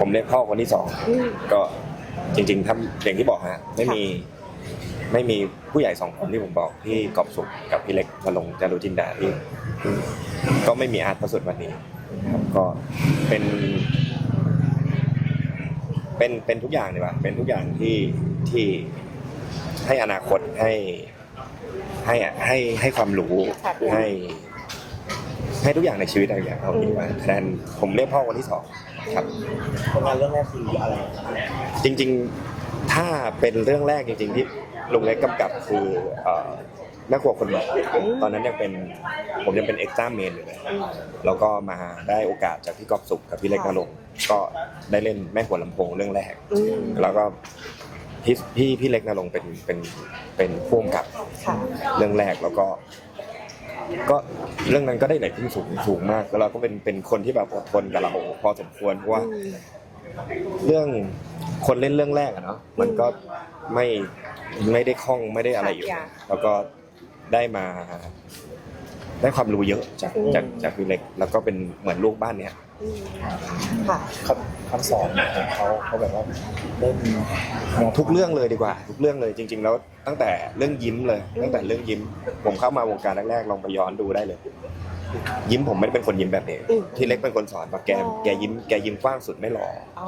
ผมเรียกพ่อคนที่สองอืมก็จริงๆถ้าอย่างที่บอกฮะไม่มีไม่มีผู้ใหญ่สองคนที่ผมบอกพี่กอบสุขกับพี่เล็กพลงจารุจินดาที่ที่ก็ไม่มีอาร์ตประสุดวันนี้ครับก็เป็นเป็นเป็นทุกอย่างเลยว่ะเป็นทุกอย่างที่ที่ให้อนาคตให้ให้ให้ให้ความรู้ค่ะให้ ให้ทุกอย่างในชีวิตอะไรอย่างเงี้ยเอาดีกว่าแทนผมเรียกพ่อคนที่สอง ครับ ผลงานเรื่องแรกคืออะไรครับจริงๆ ถ้าเป็นเรื่องแรกจริง ๆ ที่ลุงเล็กกำกับคือเอ่อแม่ครัวคนใหม่ตอนนั้นยังเป็นผมยังเป็นเอ็กซ์ต้าเมนอยู่เลยอืมแล้วก็มาได้โอกาสจากพี่กอบสุขกับพี่เล็กนรงค์ก็ได้เล่นแม่ครัวลำโพงเรื่องแรก อืมแล้วก็พี่พี่พี่เล็กนรงค์เป็นเป็นเป็นพ่วงกับค่ะ เรื่องแรกแล้วก็ ก็เรื่องนั้นก็ได้ไหนขึ้นสูงสูงมากแล้วเราก็เป็นเป็นคนที่แบบอดทนกับเราพอสมควรเพราะว่าอืมเรื่องคนเล่นเรื่องแรกอะเนาะมันก็ไม่ไม่ได้คล่องไม่ได้อะไรอยู่ค่ะแล้วก็ได้มา ได้ความรู้เยอะจากอืมจากจากพี่เล็ก แล้วก็เป็นเหมือนลูกบ้านเนี้ยอืมค่ะคำคำสอนของเขาเขาแบบว่าเล่นแนวทุกเรื่องเลยดีกว่า ทุกเรื่องเลยจริง ๆ แล้วตั้งแต่เรื่องยิ้มเลย ตั้งแต่เรื่องยิ้ม ผมเข้ามาวงการแรกๆลองไปย้อนดูได้เลย ยิ้มผมไม่ได้เป็นคนยิ้มแบบนี้อืมที่เล็กเป็นคนสอนว่าแกอ๋อแกยิ้มแกยิ้มกว้างสุดไม่หล่อเอา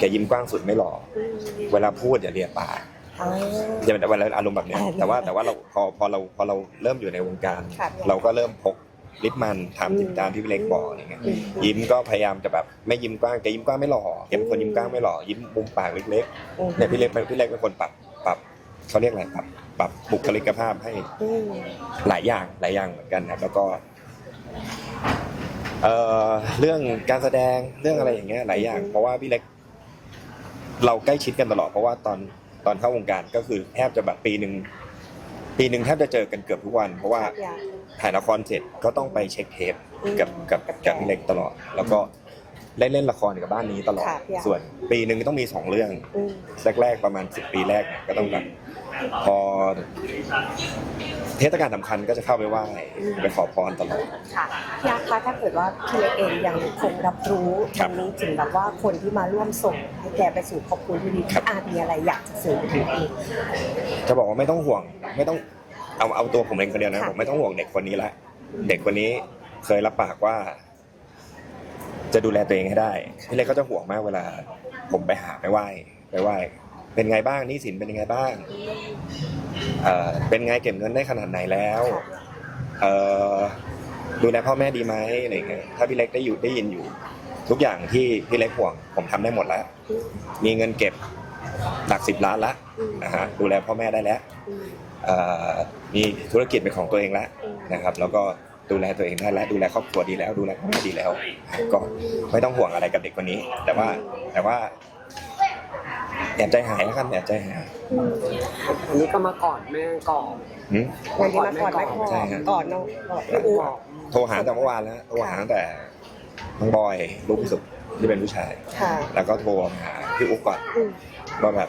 แกยิ้มกว้างสุดไม่หล่ออืมเวลาพูดอย่าเลียปากเอา จะเป็นวันอารมณ์แบบเนี้ยอ่าแต่ว่าแต่ว่าเราพอพอเราพอเราเริ่มอยู่ในวงการครับเราก็เริ่มพกลิปมันอืมทำติดตามที่พี่เล็กบอกอะไรเงี้ยอืมยิ้มก็พยายามจะแบบไม่ยิ้มกว้างแกยิ้มกว้างไม่หล่อแกเป็นคนยิ้มกว้างไม่หล่อยิ้มมุมปากเล็กอืมๆเนี่ยพี่เล็กพี่เล็กเป็นคนปรับปรับเขาเรียกอะไรปรับปรับบุคลิกภาพให้อืมหลายอย่างหลายอย่างเหมือนกันครับแล้วก็เอ่อเรื่องการแสดงเรื่องอะไรอย่างเงี้ยหลายอย่าง เพราะว่าพี่เล็ก เราใกล้ชิดกันตลอดเพราะว่าตอน ตอนเข้าวงการก็คือแทบจะแบบปีหนึ่งปีหนึ่งแทบจะเจอกันเกือบทุกวัน เพราะว่าอยากถ่ายละครเสร็จก็ต้องไปเช็คเทปอืมกับกับกับแกกับพี่เล็กตลอด แล้วก็ได้เล่นละครกับบ้านนี้ตลอดค่ะพี่อาร์ส่วนปีหนึ่งต้องมีสองเรื่องอืมแรกๆประมาณสิบปีแรกเนี่ยก็ต้องแบบ พอเทศกาลสำคัญก็จะเข้าไปไหว้ไปขอพรตลอด ค่ะพี่อาร์ตคะถ้าเกิดว่าพี่เล็กเองยังคงรับรู้ครัวับนนี้ถึงแบบว่าคนที่มาร่วมส่งให้แกไปสู่ครอบครัวที่ดีครับ พี่อาร์ตมีอะไรอยากจะสื่อถึงอีก จะบอกว่าไม่ต้องห่วง ไม่ต้องเอาเอาตัวผมเองคนเดียวนะค่ะ ผมไม่ต้องห่วงเด็กคนนี้ละเด็กคนนี้เคยรับปากว่า จะดูแลตัวเองให้ได้พี่เล็กก็จะห่วงมากเวลา ผมไปหาไปไหว้ไปไหว้ เป็นไงบ้างหนี่สินเป็นยังไงบ้างเอ่อเป็นไงเก็บเงินได้ขนาดไหนแล้วเอ่อดูแลพ่อแม่ดีไหมอะไรเงี้ยถ้าพี่เล็กได้อยู่ได้ยินอยู่ ทุกอย่างที่พี่เล็กห่วงผมทำได้หมดแล้ว มีเงินเก็บหลักสิบล้านละนะฮะดูแลพ่อแม่ได้แล้วมเอ่อมีธุรกิจเป็นของตัวเองแล้วนะครับ แล้วก็ดูแลตัวเองได้แล้วดูแลครอบครัวดีแล้ว ดูแลพ่อแม่ดีแล้ว ก็ไม่ต้องห่วงอะไรกับเด็กคนนี้ แต่ว่าแต่ว่า แอบใจหายแล้วกันแอบใจหายอืมอันนี้ก็มาก่อนแม่ก่อนหืม วันที่มาก่อนไหมพ่อใช่ครับก่อนน้องก่อนพี่อู๋บอกโทรหาตั้งแต่เมื่อวานแล้วโทรหาตั้งแต่น้องบอยลูกที่สุดที่เป็นผู้ชาย ค่ะ แล้วก็โทรหาพี่อุ๊กก่อนอืม ว่าแบบ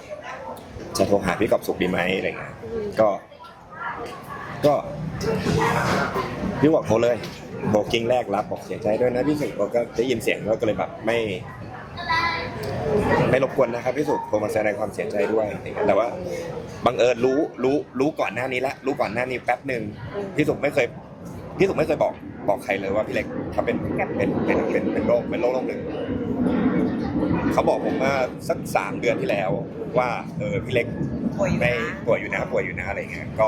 จะโทรหาพี่กอบสุขดีไหมอะไรเงี้ยอืมก็ ก็พี่บอกโทรเลยบอกกิ้งแรกรับบอกเสียใจด้วยนะพี่สุบอกก็ได้ยินเสียงก็เลยแบบไม่ ไม่รบกวนนะครับพี่สุโทรมาแสดงความเสียใจด้วยอะไรเงี้ยแต่ว่าบังเอิญรู้รู้รู้ก่อนหน้านี้แล้วรู้ก่อนหน้านี้แป๊บหนึ่งอืมพี่สุไม่เคยพี่สุไม่เคยบอกบอกใครเลยว่าพี่เล็กเขาเป็นเป็นเป็นเป็นเป็นโรคเป็นโรคโรคหนึ่งเขาบอกผมว่าสักสามเดือนที่แล้ว ว่าเออพี่เล็กป่วยอยู่ไม่นะป่วยอยู่นะป่วยอยู่นะอะไรเงี้ยก็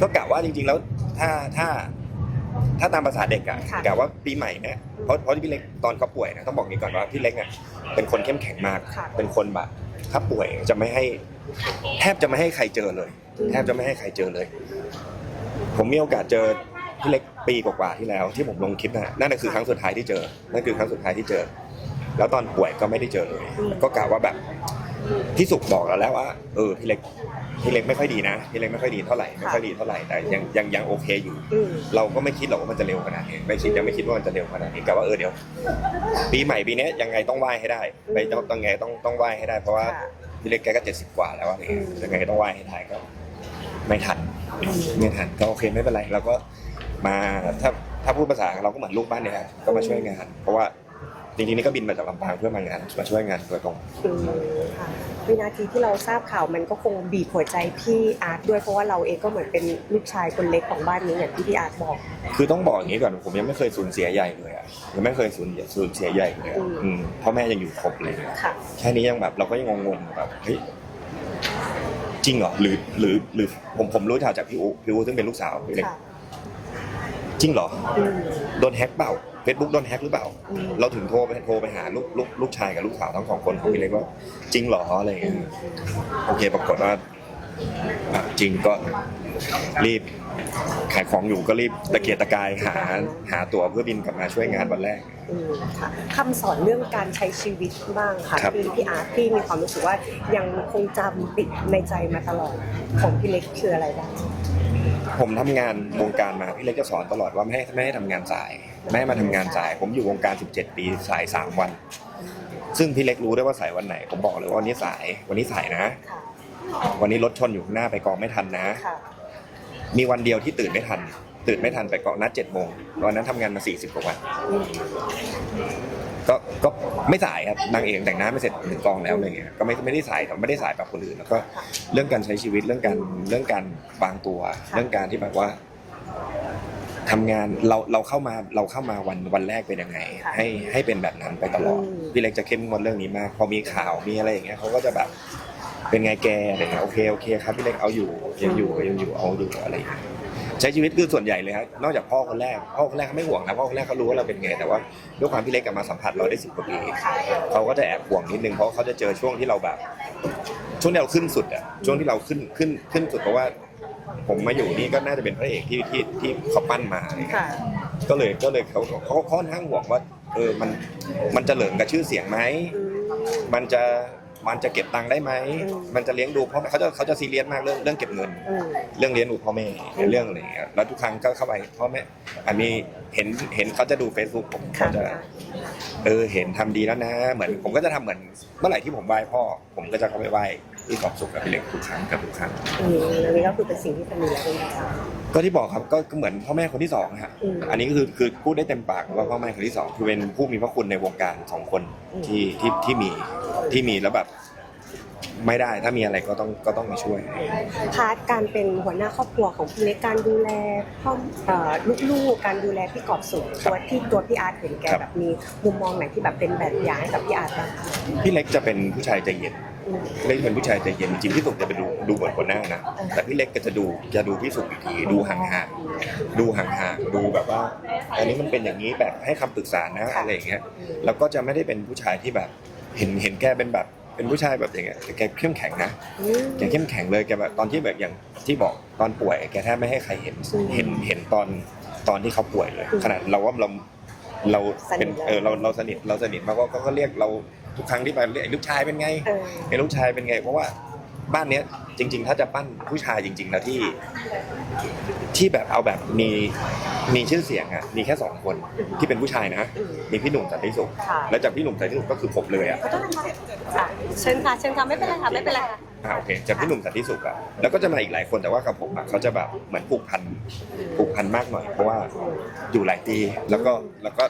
ก็กะว่าจริง ๆ แล้วถ้าถ้า ถ้าตามภาษาเด็กอะค่ะ กะว่าปีใหม่เนี่ยเพราะเพราะที่พี่เล็กตอนเขาป่วยนะต้องบอกนี้ก่อนว่าพี่เล็กเนี่ยเป็นคนเข้มแข็งมาก ค่ะ เป็นคนแบบถ้าป่วยจะไม่ให้ แทบจะไม่ให้ใครเจอเลย แทบจะไม่ให้ใครเจอเลย ผมมีโอกาสเจอพี่เล็กปีกว่าๆที่แล้ว ที่ผมลงคลิปนะนั่นนะคือครั้งสุดท้ายที่เจอนั่นคือครั้งสุดท้ายที่เจอ แล้วตอนป่วยก็ไม่ได้เจอเลย ก็กะว่าแบบพี่สุกบอกเราแล้วว่าเออพี่เล็ก พี่เล็กไม่ค่อยดีนะพี่เล็กไม่ค่อยดีเท่าไหร่ไม่ค่อยดีเท่าไหร่แต่ยังยังยังโอเคอยู่ อืมเราก็ไม่คิดหรอกว่ามันจะเร็วขนาดนี้ไม่คิดยังไม่คิดว่ามันจะเร็วขนาดนี้กะว่าเออเดี๋ยวปีใหม่ปีนี้ยังไงต้องไหว้ให้ได้ไปต้องต้องไงต้องต้องไหว้ให้ได้ เพราะว่าค่ะ พี่เล็กแกก็เจ็ดสิบกว่าแล้วอะไรเงี้ยอืม ยังไงต้องไหว้ให้ได้ก็ไม่ทันไม่ทันก็โอเคไม่เป็นไรเราก็มาถ้าถ้าพูดภาษาเราก็เหมือนลูกบ้านเนี่ยครับก็มาช่วยงาน เพราะว่า จริงๆนี่ก็บินมาจากลำปางเพื่อมางานมาช่วยงานโดยตรง อืมค่ะวินาทีที่เราทราบข่าวมันก็คงบีบหัวใจพี่อาร์ตด้วยเพราะว่าเราเองก็เหมือนเป็นลูกชายคนเล็กของบ้านนี้อย่างที่พี่อาร์ตบอก คือต้องบอกอย่างนี้ก่อนผมยังไม่เคยสูญเสียใหญ่เลยอะยังไม่เคยสูญเสียสูญเสียใหญ่เลยอะอืม อืมพ่อแม่ยังอยู่ครบเลย ค่ะ แค่นี้ยังแบบเราก็ยังงงๆแบบเฮ้ยจริงเหรอหรือหรือหรือผมผมรู้ข่าวจากพี่อูพี่อูซึ่งเป็นลูกสาวพี่เล็กค่ะจริงเหรอ อืมโดนแฮ็กเปล่า เฟซบุ๊กโดนแฮ็กหรือเปล่าอืมเราถึงโทรไปโทรไปหาลูกลูกลูกชายกับลูกสาวทั้งสองคนของพี่เล็กว่าจริงเหรออะไรอย่างอืเงี้ยมโอเคปรากฏว่าอะจริงก็รีบขายของอยู่ก็รีบตะเกียกตะกายหาหาตั๋วเพื่อบินกลับมาช่วยงานวันแรก อืมค่ะคำสอนเรื่องการใช้ชีวิตบ้างค่ะครับ ที่พี่อาร์ตที่มีความรู้สึกว่ายังคงจำติดในใจมาตลอดของพี่เล็กคืออะไรบ้าง ผมทำงานวงการมาพี่เล็กจะสอนตลอดว่าไม่ให้ไม่ให้ทำงานสายไม่ให้มาทำงานสาย ผมอยู่วงการ 17 ปีสาย 3 วัน ซึ่งพี่เล็กรู้ได้ว่าสายวันไหน ผมบอกเลยว่าวันนี้สายวันนี้สายนะ วันนี้รถชนอยู่ข้างหน้าไปกองไม่ทันนะ มีวันเดียวที่ตื่นไม่ทัน ตื่นไม่ทันไปกองนัดเจ็ดโมงวันนั้นทำงานมา40กว่าวัน ก็ก็ไม่สายครับนางเอกแต่งหน้าไม่เสร็จถึงกองแล้วอะไรเงี้ยก็ไม่ไม่ได้สายแต่ไม่ได้สายแบบคนอื่นแล้วก็เรื่องการใช้ชีวิตเรื่องการเรื่องการวางตัว เรื่องการที่แบบว่าทำงานเราเราเข้ามาเราเข้ามาวันวันแรกเป็นยังไง ให้ให้เป็นแบบนั้นไปตลอดพี่เล็กจะเข้มงวดเรื่องนี้มาก พอมีข่าวมีอะไรอย่างเงี้ยเขาก็จะแบบเป็นไงแกอะไรเงี้ยโอเคโอเคครับพี่เล็กเอาอยู่ยังอยู่ยังอยู่เอาอยู่อะไรอย่างเงี้ย ใช้ชีวิตคือส่วนใหญ่เลยครับนอกจากพ่อคนแรกพ่อคนแรกเขาไม่ห่วงนะพ่อคนแรกเขารู้ว่าเราเป็นไงแต่ว่าด้วยความพี่เล็กกลับมาสัมผัสเราได้สิบกว่าปีค่ะเขาก็จะแอบห่วงนิดนึงเพราะเขาจะเจอช่วงที่เราแบบ ช่วงที่เราขึ้นสุดอะช่วงที่เราขึ้นขึ้นขึ้นสุดเพราะว่า ผมมาอยู่นี่ก็น่าจะเป็นพระเอกที่ที่ที่เขาปั้นมาอะไรเงี้ยค่ะก็เลยก็เลยเขาเขาเขาค่อนข้างห่วงว่า เออมันมันจะเหลิงกับชื่อเสียงไหมอืมมันจะ มันจะเก็บตังค์ได้ไหมอืมมันจะเลี้ยงดูพ่อแม่เขาจะเขาจะซีเรียสมากเรื่องเรื่องเก็บเงินอืมเรื่องเลี้ยงดูพ่อแม่เรื่องอะไรอย่างเงี้ยแล้วทุกครั้งก็เข้าไปพ่อแม่อันนี้เห็นเห็นเขาจะดู Facebook ผมค่ะเขาจะเออเห็นทำดีแล้วนะ เหมือนผมก็จะทำเหมือนเมื่อไหร่ที่ผมไหว้พ่อ ผมก็จะเข้าไปไหว้ ที่ขอบสุขกับพี่เล็กทุกครั้งกับทุกครั้งอืมอันนี้ก็คือเป็นสิ่งที่เป็นอยู่แล้วเป็นประจ ก็ที่บอกครับก็ก็เหมือนพ่อแม่คนที่สองนะฮะอืมอันนี้ก็คือคือพูดได้เต็มปากว่าพ่อแม่คนที่สองคือเป็นผู้มีพระคุณในวงการสองคนอืมที่ที่ที่มีที่มีแล้วแบบ ไม่ได้ถ้ามีอะไรก็ต้องก็ต้องมาช่วยำพาร์ทการเป็นหัวหน้าครอบครัวของพี่เล็กการดูแลพ่อเอ่อลูกๆการดูแลพี่กอบสุขครับตัวที่ตัวพี่อาร์ตเห็นแกครับ แบบมีมุมมองไหนที่แบบเป็นแบบอย่างให้กับพี่อาร์ตบ้างคะพี่เล็กจะเป็นผู้ชายใจเย็นอืม เล็กเป็นผู้ชายใจเย็นจริงๆพี่สุกจะไปดูดูเหมือนคนหน้านะแต่พี่เล็กก็จะดูจะดูพี่สุกอีกทีดูห่างๆดูห่างๆดูแบบว่า อันนี้มันเป็นอย่างนี้แบบให้คำปรึกษานะอะไรอย่างเงี้ย แล้วก็จะไม่ได้เป็นผู้ชายที่แบบเห็นเห็นแกเป็นแบบ เป็นผู้ชายแบบอย่างเงี้ยแต่แกเข้มแข็งนะอืมแกเข้มแข็งเลยแกแบบตอนที่แบบอย่างที่บอกตอนป่วย แกแทบไม่ให้ใครเห็นอืมเห็นเห็นตอนตอนที่เขาป่วยเลยอืมขนาดเราว่าเราเราเป็นสนิทเลยเออเราเราสนิทเราสนิทมากก็ก็ก็เรียกเราทุกครั้งที่ไปเรียกไอ้ลูกชายเป็นไงเออไอ้ลูกชายเป็นไง เพราะว่า บ้านเนี้ยจริง ๆ ถ้าจะปั้นผู้ชายจริง ๆ นะที่ ที่แบบเอาแบบมีมีชื่อเสียงอะมีแค่สองคนที่เป็นผู้ชายนะอืมมีพี่หนุ่มสันติสุขค่ะ แล้วจากพี่หนุ่มสันติสุขก็คือผมเลยอะขอโทษนะคะอะเชิญค่ะเชิญค่ะไม่เป็นไรค่ะไม่เป็นไรค่ะ อ่าโอเคจากพี่หนุ่มสันติสุขอะแล้วก็จะมาอีกหลายคนแต่ว่ากับผมอะเขาจะแบบเหมือนผูกพันผูกพันมากหน่อย เพราะว่าอยู่หลายปีแล้วก็แล้วก็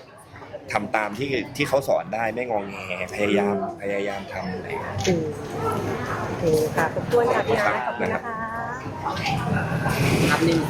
ทำตามที่ที่เขาสอนได้ไม่งองแงพยายามพยายามทำอะไรอย่างเงี้ย อืมโอเคค่ะขอบคุณค่ะพี่อาร์ตขอบคุณนะคะภาพนิ่ง